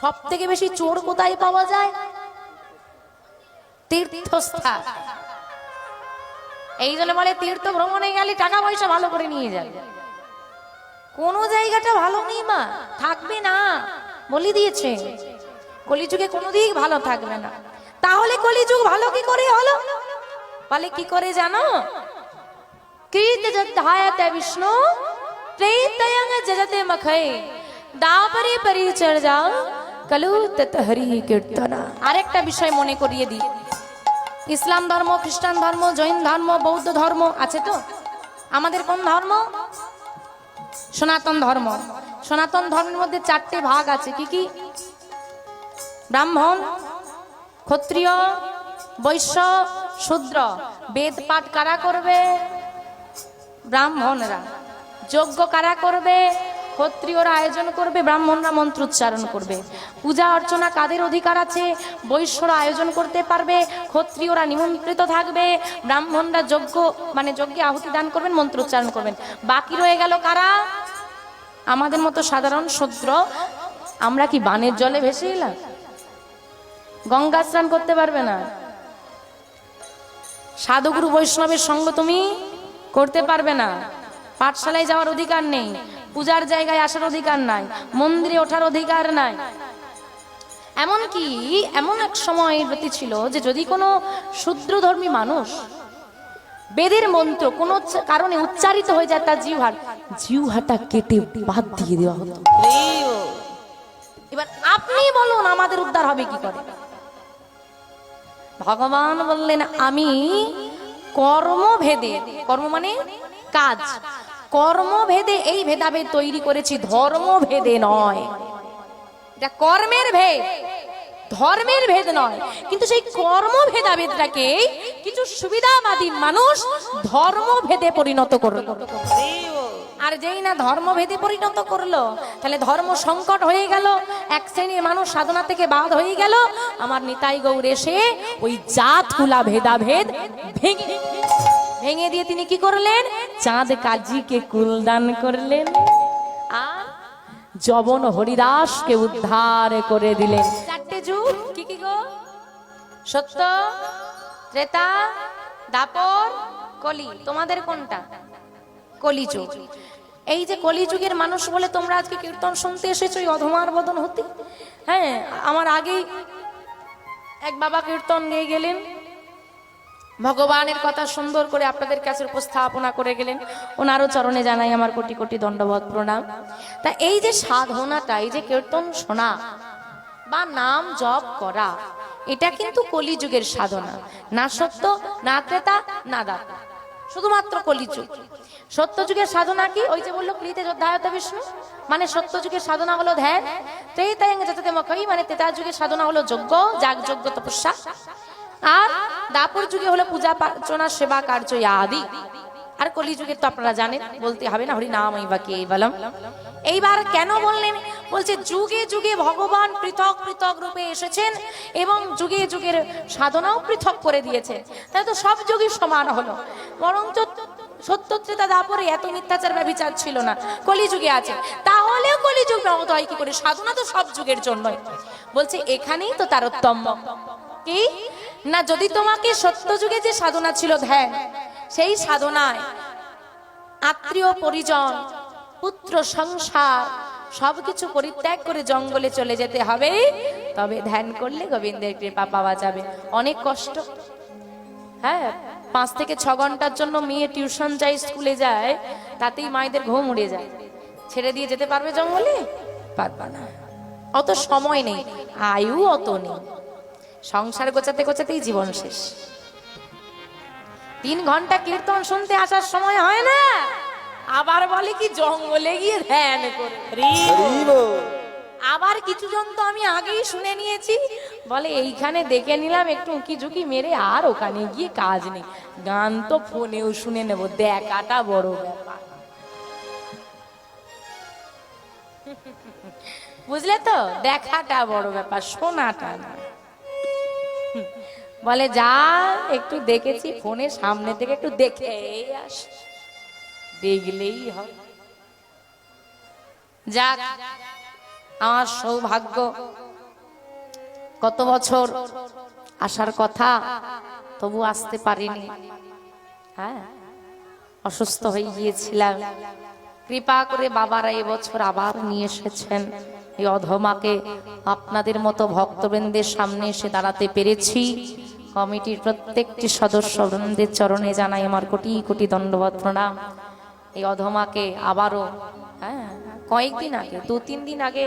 সব থেকে বেশি চোর কোথায় পাওয়া যায়? তীর্থস্থান। এই জন্য বলে তীর্থ ভ্রমণে গেলে টাকা পয়সা ভালো করে নিয়ে যাবে। কোন জায়গাটা ভালো নেই মা, থাকবে না। বলে দিয়েছে, কলিযুগে কোনো দিক ভালো থাকবে না। তাহলে কলিযুগ ভালো কি করে হলো? বলে, কি করে জানো? কীর্ত যদ্ধায়তে বিষ্ণু, ত্রেতয়ং জজতে মখে, দাপরে পরিচর্যা কীর্তনা আরেকটা বিষয় মনে করিয়ে দিই। ইসলাম ধর্ম, খ্রিস্টান ধর্ম, জৈন ধর্ম, বৌদ্ধ ধর্ম আছে তো? আমাদের কোন ধর্ম? সনাতন ধর্ম। সনাতন ধর্মের মধ্যে চারটে ভাগ আছে। কি কি? ব্রাহ্মণ, ক্ষত্রিয়, বৈশ্য, শূদ্র। বেদ পাঠ কারা করবে? ব্রাহ্মণরা। যজ্ঞ কারা করবে? ক্ষত্রিয়রা আয়োজন করবে, ব্রাহ্মণরা মন্ত্র উচ্চারণ করবে। পূজা অর্চনা কাদের অধিকার আছে? বৈশ্যরা আয়োজন করতে পারবে, ক্ষত্রিয়রা নিমন্ত্রিত থাকবে, ব্রাহ্মণরা যজ্ঞ মানে যজ্ঞে আহুতি দান করবেন, মন্ত্র উচ্চারণ করবেন। বাকি রয়ে গেল কারা? আমাদের মতো সাধারণ শূদ্র, আমরা কি বানের জলে ভেসে এলাম? গঙ্গা স্নান করতে পারবে না। সাধুগুরু বৈষ্ণবের সঙ্গ তুমি করতে পারবে না। পাঠশালায় যাওয়ার অধিকার নেই। পূজার জায়গায় আসার অধিকার নাই মন্দিরে ওঠার অধিকার নাই। এমনকি এমন এক সময় গতি ছিল যে যদি কোনো শূদ্রধর্মী মানুষ বেদের মন্ত্র কোনো কারণে উচ্চারিত হয়ে যায় তার জিহ্বার জিহ্বাটা কেটে বাদ দিয়ে দেওয়া হতো। এবার আপনি বলুন আমাদের উদ্ধার হবে কি করে? ভগবান বললেন আমি কর্মভেদে কর্ম মানে কাজ কর্মভেদে এই ভেদাভেদ তৈরি করেছি, ধর্মভেদে নয়। কর্মের ভেদ, ধর্মের ভেদ নয়। কিন্তু সেই কর্ম ভেদাভেদটাকে কিছু সুবিধাবাদী মানুষ ধর্মভেদে পরিণত করল। আর যেই না ধর্মভেদে পরিণত করল, তাহলে ধর্ম সংকট হয়ে গেল, এক শ্রেণির মানুষ সাধনা থেকে বাদ হয়ে গেল, আমার নিতাই গৌর এসে ওই জাত কুলা ভেদাভেদ ভেঙে ভেঙে দিয়ে তিনি কি করলেন? চাঁদ কাজীকে কুলদান করলেন। আর জবন হরিদাসকে উদ্ধার করে দিলেন। চারটে যুগ, কি কি গো? সত্য, ত্রেতা, দাপর, কলি, তোমাদের কোনটা? কলিযুগ এই যে কলিযুগের মানুষ বলে তোমরা আজকে কীর্তন শুনতে এসেছ, এই অধমার বদন হতে? হ্যাঁ আমার আগেই এক বাবা কীর্তন নিয়ে গেলেন। ভগবানের কথা সুন্দর করে আপনাদের কাছে উপস্থাপনা করে গেলেন। ওনারও চরণে জানাই আমার কোটি কোটি দণ্ডবধ, প্রণাম। তা এই যে সাধনাটা, এই যে কীর্তন শোনা বা নাম জপ করা, এটা কিন্তু কলিযুগের সাধনা। না সত্য, না ক্রেতা, না দাতা। শুধুমাত্র কলিযুগ। সত্য যুগের সাধনা কি? ওই যে বলল কৃতে যোদ্ধায়ত বিষ্ণু। মানে সত্য যুগের সাধনা হলো ধ্যান। ত্রেতায়ং যাতে মখই মানে তেতা যুগের সাধনা হলো যজ্ঞ যাগ যজ্ঞ তপস্যা। আর দাপর যুগে হলো পূজা পার্চনা, সেবা কার্য আদি। আর কলিযুগের তো আপনারা জানেন, বলতে হবে না, হরি নাম বা কে বলম এইবার কেন বললেন? বলছে, যুগে যুগে ভগবান পৃথক পৃথক রূপে এসেছেন এবং যুগে যুগের সাধনাও পৃথক করে দিয়েছেন তাই তো সব যুগই সমান হলো। বরঞ্চ সত্যত্রিতা দাপরে এত মিথ্যাচার ব্যভিচার ছিল না। কলিযুগে আছে। তাহলেও কলিযুগ নগত হয় কি করে? সাধনা তো সব যুগের জন্যই। বলছে, এখানেই তো তারতম্য। কি? না, যদি তোমাকে সত্য যুগে যে সাধনা ছিল, ধ্যান, সেই সাধনায় আত্মীয়, পরিজন, পুত্র, সংসার, সবকিছু পরিত্যাগ করে জঙ্গলে চলে যেতে হবে। তবে ধ্যান করলে গোবিন্দের কৃপা পাওয়া যাবে। অনেক কষ্ট। হ্যাঁ পাঁচ থেকে ছ ঘণ্টার জন্য মেয়ে টিউশন যায়, স্কুলে যায়, তাতেই মায়েদের ঘুম উড়ে যায়। ছেড়ে দিয়ে যেতে পারবে জঙ্গলে? পারবা না। অত সময় নেই। আয়ু অত নেই। সংসার গোছাতে গোছাতেই জীবন শেষ। তিন ঘণ্টা কীর্তন শুনতে আসার সময় হয় না? আবার বলে কি জঙ্গলে গিয়ে ধ্যান করে। আবার কিছু জন তো আমি আগেই শুনে নিয়েছি। বলে এইখানে দেখে নিলাম একটু উকি ঝুঁকি মেরে আর ওখানে গিয়ে কাজ নেই। গান তো ফোনেও শুনে নেব দেখাটা বড় ব্যাপার। বুঝলে তো? দেখাটা বড় ব্যাপার শোনাটা না বলে, যা, একটু দেখেছি ফোনে, সামনে থেকে একটু দেখে আস। দেখলেই হবে। যাক, আমার সৌভাগ্য, কত বছর আসার কথা তবু আসতে পারিনি। হ্যাঁ অসুস্থ হয়ে গিয়েছিলাম। কৃপা করে বাবারা এবছর আবার নিয়ে এসেছেন। এই অধমাকে আপনাদের মতো ভক্তবৃন্দের সামনে এসে দাঁড়াতে পেরেছি। কমিটির প্রত্যেকটি সদস্যবৃন্দের চরণে জানাই আমার কোটি কোটি দণ্ডবত প্রণাম। এই অধমাকে আবারও হ্যাঁ কয়েকদিন আগে, দু, তিন দিন আগে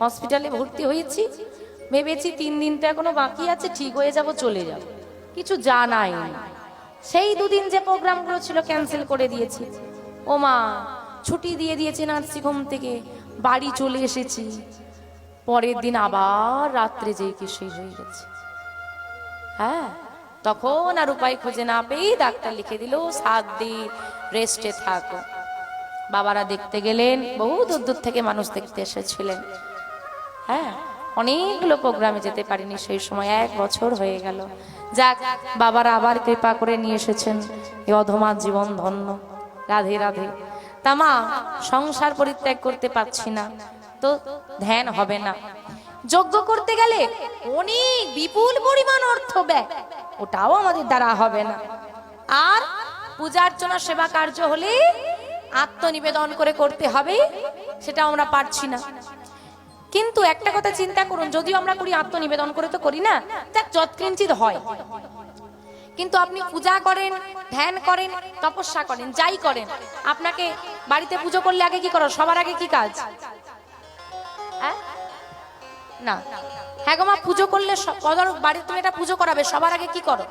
হসপিটালে ভর্তি হয়েছি। ভেবেছি তিন দিনটা এখনও বাকি আছে, ঠিক হয়ে যাব, চলে যাব। কিছু জানাই সেই দুদিন যে প্রোগ্রামগুলো ছিল, ক্যান্সেল করে দিয়েছি। ও মা ছুটি দিয়ে দিয়েছে নার্সিংহোম থেকে। বাড়ি চলে এসেছি। পরের দিন আবার রাত্রে যেই কি সেই হয়ে গেছে। হ্যাঁ তখন আর উপায় খুঁজে না পেয়ে ডাক্তার লিখে দিল, সাত দিন রেস্টে থাকো। বাবারা দেখতে গেলেন, বহু দূর দূর থেকে মানুষ দেখতে এসেছিলেন। হ্যাঁ অনেকগুলো প্রোগ্রামে যেতে পারিনি, সেই সময় এক বছর হয়ে গেল। যাক, বাবারা আবার কৃপা করে নিয়ে এসেছেন। এই অধমা জীবন ধন্য। রাধে রাধে। তামা, সংসার পরিত্যাগ করতে পারছি না। তো ধ্যান হবে না। যজ্ঞ করতে গেলে অনেক বিপুল পরিমাণ অর্থ ব্যয়। ওটাও আমাদের দ্বারা হবে না। আর পূজা অর্চনা সেবা কার্য হলে আত্মনিবেদন করে করতে হবে সেটা আমরা পারছি না। কিন্তু একটা কথা চিন্তা করুন, যদিও আমরা করি আত্মনিবেদন করে তো করি না যাক যৎকিঞ্চিত হয়। কিন্তু আপনি পূজা করেন, ধ্যান করেন, তপস্যা করেন, যাই করেন, আপনাকে বাড়িতে পুজো করলে আগে কি করো? সবার আগে কি কাজ? না। হ্যাঁ গো পুজো করলে স- বাড়িতে তুমি এটা পুজো করাবে, সবার আগে কি করো?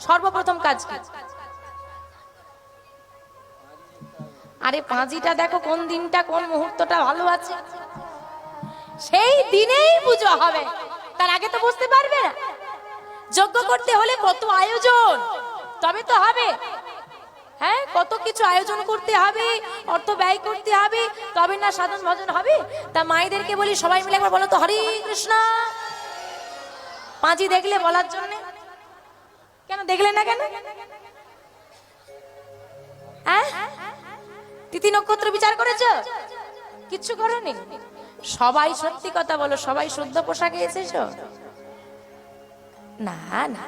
সর্বপ্রথম কাজ কি? আরে পাঁজিটা দেখো কোন দিনটা, কোন মুহূর্তটা ভালো আছে। সেই দিনেই পুজো হবে। তার আগে তো বুঝতে পারবে না। যজ্ঞ করতে হলে কত আয়োজন? তবে তো হবে। হ্যাঁ কত কিছু আয়োজন করতে হবে, অর্থ ব্যয় করতে হবে, তবে না সাধন ভজন হবে? তা মায়েদেরকে বলি, সবাই মিলে একবার বলো তো, হরে কৃষ্ণ। পাঁচি দেখলে বলার জন্য। কেন দেখলে না কেন? হ্যাঁ? তিথি নক্ষত্র বিচার করেছ? কিচ্ছু করনি? সবাই সত্যি কথা বলো, সবাই শুদ্ধ পোশাকে এসেছ? না না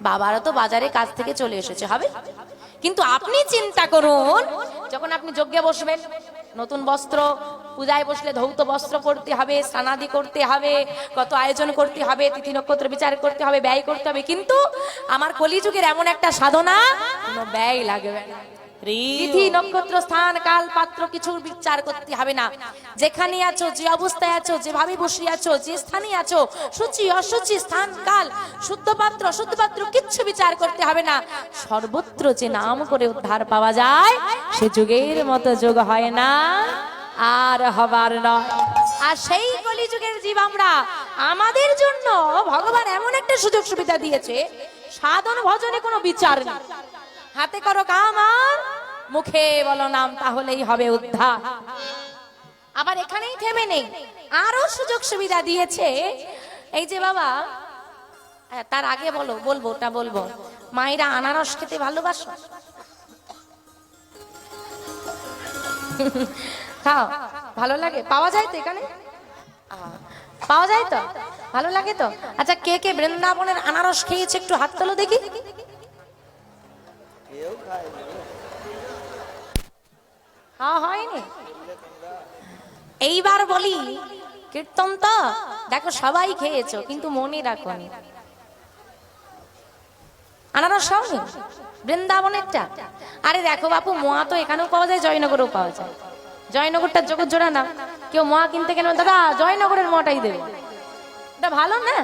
বাবারা তো বাজারে কাজ থেকে চলে এসেছে, হবে? কিন্তু আপনি চিন্তা করুন, যখন আপনি যজ্ঞে বসবেন, নতুন বস্ত্র, পূজায় বসলে ধৌত বস্ত্র করতে হবে, স্নানাদি করতে হবে, কত আয়োজন করতে হবে, তিথি নক্ষত্র বিচার করতে হবে, ব্যয় করতে হবে, কিন্তু আমার কলিযুগের এমন একটা সাধনা কোনো ব্যয় লাগবে না। তিথি নক্ষত্র, স্থান, কাল, পাত্র, কিছু বিচার করতে হবে না। যেখানে আছো, যে অবস্থায় আছো, যেভাবে বসে আছো, যে স্থানে আছো, সূচি, অসুচি, স্থান, কাল, শুদ্ধ পাত্র, অশুদ্ধ পাত্র, কিচ্ছু বিচার করতে হবে না। সর্বত্র যে নাম করে উদ্ধার পাওয়া যায়, সে যুগের মতো যোগ হয় না, আর হবার নয়। আর সেই কলিযুগের জীব আমরা, আমাদের জন্য ভগবান এমন একটা সুযোগ সুবিধা দিয়েছে সাধন ভজনে কোনো বিচার নেই। হাতে করো কাম আর মুখে বলো নাম, তাহলেই হবে উদ্ধার। আবার এখানেই থেমে নেই। আরও সুযোগ সুবিধা দিয়েছে। এই যে বাবা তার আগে বলো, বলব, ওটা বলব। মায়েরা আনারস খেতে ভালোবাসো? খাও, ভালো লাগে? পাওয়া যায় তো এখানে? পাওয়া যায় তো? ভালো লাগে তো? আচ্ছা কে কে বৃন্দাবনের আনারস খেয়েছে একটু হাত তোলো দেখি। হয়নি। এইবার বলি, কীর্তন তো, দেখো সবাই খেয়েছো, কিন্তু মনে রাখোনি। আনারস খাওনি? বৃন্দাবনেরটা? আরে দেখো বাপু মোয়া তো এখানেও পাওয়া যায়, জয়নগরেও পাওয়া যায়। জয়নগরটা জগৎ জোড়া না। কেউ মোয়া কিনতে কেন দাদা, জয়নগরের মোয়াটাই দেবে। এটা ভালো না?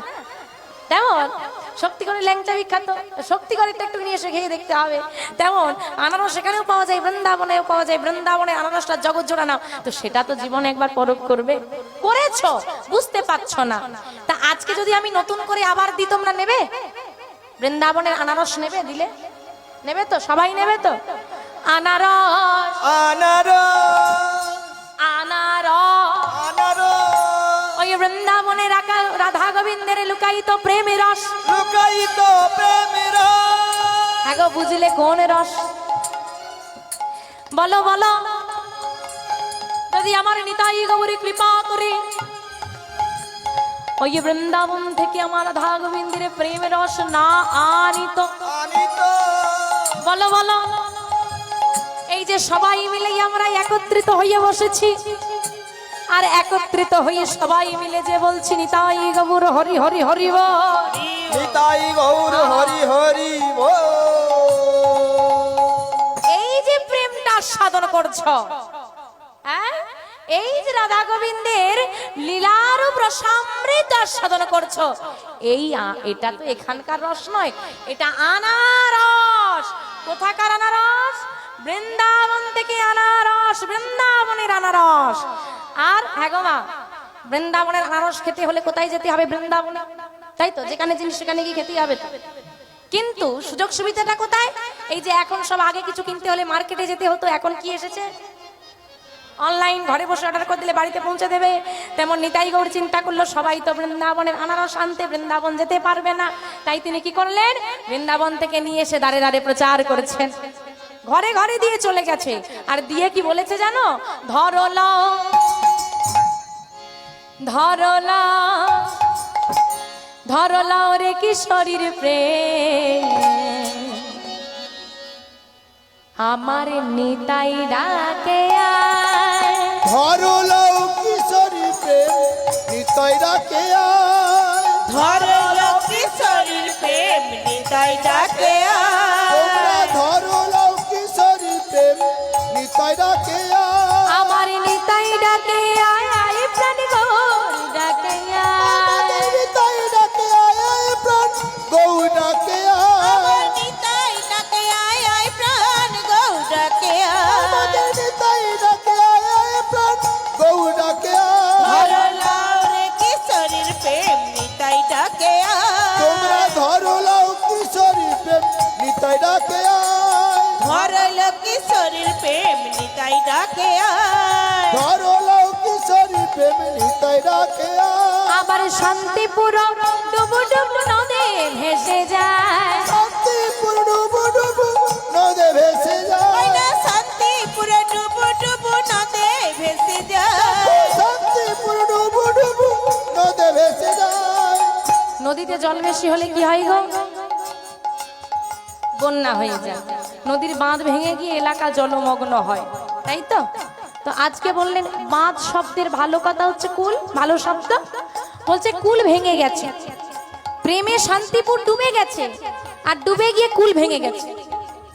তেমন শক্তিগড়ের ল্যাংচা বিখ্যাত শক্তিগড়ের একটু নিয়ে এসে খেয়ে দেখতে হবে। তেমন আনারস সেখানেও পাওয়া যায়, বৃন্দাবনেও পাওয়া যায়। বৃন্দাবনে আনারসটা জগৎ জোড়া নাও। তো সেটা তো জীবনে একবার পরখ করবে। করেছ? বুঝতে পারছ না। তা আজকে যদি আমি নতুন করে আবার দিই, তোমরা নেবে? বৃন্দাবনের আনারস নেবে দিলে? নেবে তো? সবাই নেবে তো? আনারস। আনারস। বৃন্দাবনে রাখা রাধা গোবিন্দের লুকায়িত প্রেমের রস। লুকায়িত প্রেমের হ্যাঁ গো, বুঝলে কোন রস? বলো বলো। যদি আমার নিতাই গৌরী কৃপা করে ওই বৃন্দাবন থেকে আমার রাধা গোবিন্দের প্রেমের রস না আনিত। আনিত। বলো বলো। এই যে সবাই মিলে আমরা একত্রিত হয়ে বসেছি। আর একত্রিত হয়ে সবাই মিলে যে বলছি নিতাই গবুর হরি হরি হরি বল। নিতাই গৌর হরি হরি এই যে প্রেমটা সাধন করছ হ্যাঁ? এই যে রাধা গোবিন্দের লীলার প্রসামৃত সাধন করছ এই এটা তো এখানকার রস নয় এটা আনারস কোথাকার আনারস বৃন্দাবন থেকে আনারস বৃন্দাবনের আনারস আর হ্যাঁ মা, বৃন্দাবনের আনারস খেতে হলে কোথায় যেতে হবে বৃন্দাবনে? তাই তো, যেখানে জিনিস সেখানে গিয়ে খেতেই হবে কিন্তু সুযোগ সুবিধাটা কোথায়? এই যে এখন সব আগে কিছু কিনতে হলে মার্কেটে যেতে হতো, এখন কি এসেছে? অনলাইন ঘরে বসে অর্ডার করে দিলে বাড়িতে পৌঁছে দেবে। তেমন নিতাই গৌর চিন্তা করল, সবাই তো বৃন্দাবনের আনারস আনতে বৃন্দাবন যেতে পারবে না। তাই তিনি কি করলেন? বৃন্দাবন থেকে নিয়ে এসে দাঁড়ে দাঁড়ে প্রচার করেছেন। ঘরে ঘরে দিয়ে চলে গেছে। আর দিয়ে কি বলেছে জানো? ধরল। ধরল ধরল রে কিশোরীর প্রেম আমার নিতাই ডাকে আয়। ধরল কিশোরী প্রেম নিতাই ডাকে ধরল কিশোরীর প্রেম নিতাই ডাকে আবার শান্তিপুর ডুবু ডুবু নদে ভেসে যায়। শান্তিপুর ডুবু ডুবু নদে ভেসে যায়। শান্তিপুরে ডুবু ডুবু নদে ভেসে যায়। শান্তিপুর ডুবু ডুবু নদে ভেসে যায়। নদীতে জল বেশি হলে কি হয় গো? বন্যা হয়ে যায়। নদীর বাঁধ ভেঙে গিয়ে এলাকা জলমগ্ন হয়। তাই তো? তো আজকে বললেন, মাছ শব্দের ভালো কথা হচ্ছে কুল, ভালো শব্দ? বলছে, কুল ভেঙে গেছে। প্রেমে শান্তিপুর ডুবে গেছে, আর ডুবে গিয়ে কুল ভেঙে গেছে।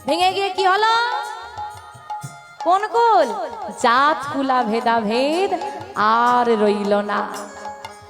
ভেঙে গিয়ে কি হলো? কোন কুল? জাত কুলা ভেদা ভেদ আর রইল না।